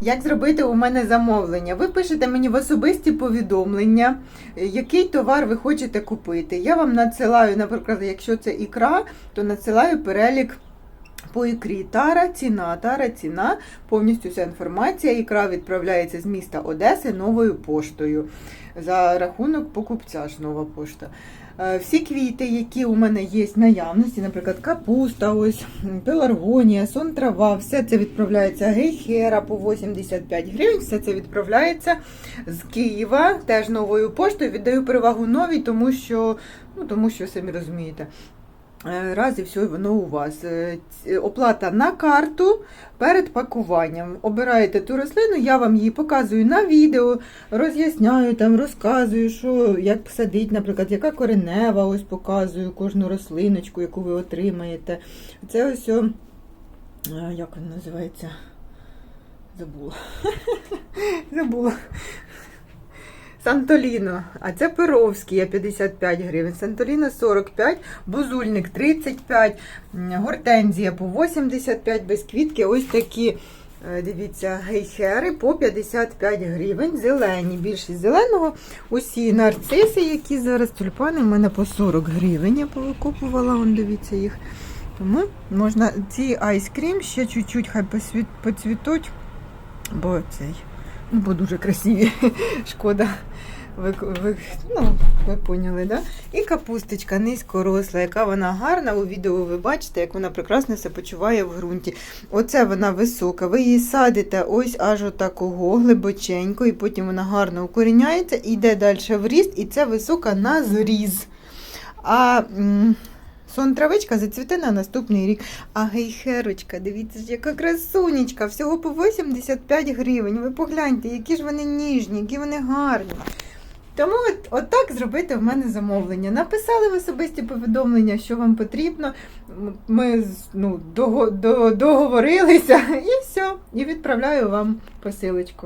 Як зробити у мене замовлення? Ви пишете мені в особисті повідомлення, який товар ви хочете купити. Я вам надсилаю, наприклад, якщо це ікра, то надсилаю перелік по ікрі. Тара, ціна, тара, ціна, повністю вся інформація. Ікра відправляється з міста Одеси новою поштою. За рахунок покупця ж нова пошта. Е, Всі квіти, які у мене є в наявності, наприклад, капуста, ось, пеларгонія, сон трава, все це відправляється гейхера по 85 гривень, все це відправляється з Києва, теж новою поштою. Віддаю перевагу новій, тому що, ну, тому що самі розумієте. Е, Раз і все воно у вас. Е, Оплата на карту перед пакуванням. Обираєте ту рослину, я вам її показую на відео, роз'ясняю, там, розказую, що, як садить, наприклад, яка коренева, ось показую кожну рослиночку, яку ви отримаєте. Це ось, е, як він називається? Забула. Забула. Сантоліно, а це Перовський, я 55 гривень, Сантоліно 45, бузульник 35, гортензія по 85 без квітки. Ось такі, е, дивіться, гейхери по 55 гривень, зелені, більшість зеленого. Усі нарциси, які зараз тюльпани, в мене по 40 гривень. Я повикупувала, вон дивіться їх. Тому можна ці айскрім ще чуть-чуть хай поцвітуть, бо цей, ну, бо дуже красиві. Шкода. Ви, ви, ну, ви поняли, да? І капусточка низькоросла, яка вона гарна. У відео ви бачите, як вона прекрасно себе почуває в ґрунті. Оце вона висока. Ви її садите ось аж отакого глибоченько, і потім вона гарно укоріняється йде далі в ріст, і це висока на зріз. А сон травичка зацвіте на наступний рік. А гейхерочка, дивіться, ж, яка красунечка, всього по 85 гривень. Ви погляньте, які ж вони ніжні, які вони гарні. Тому от, от так зробити в мене замовлення. Написали в особисті повідомлення, що вам потрібно. Ми ну, дого- до- договорилися і все. І відправляю вам посилочку.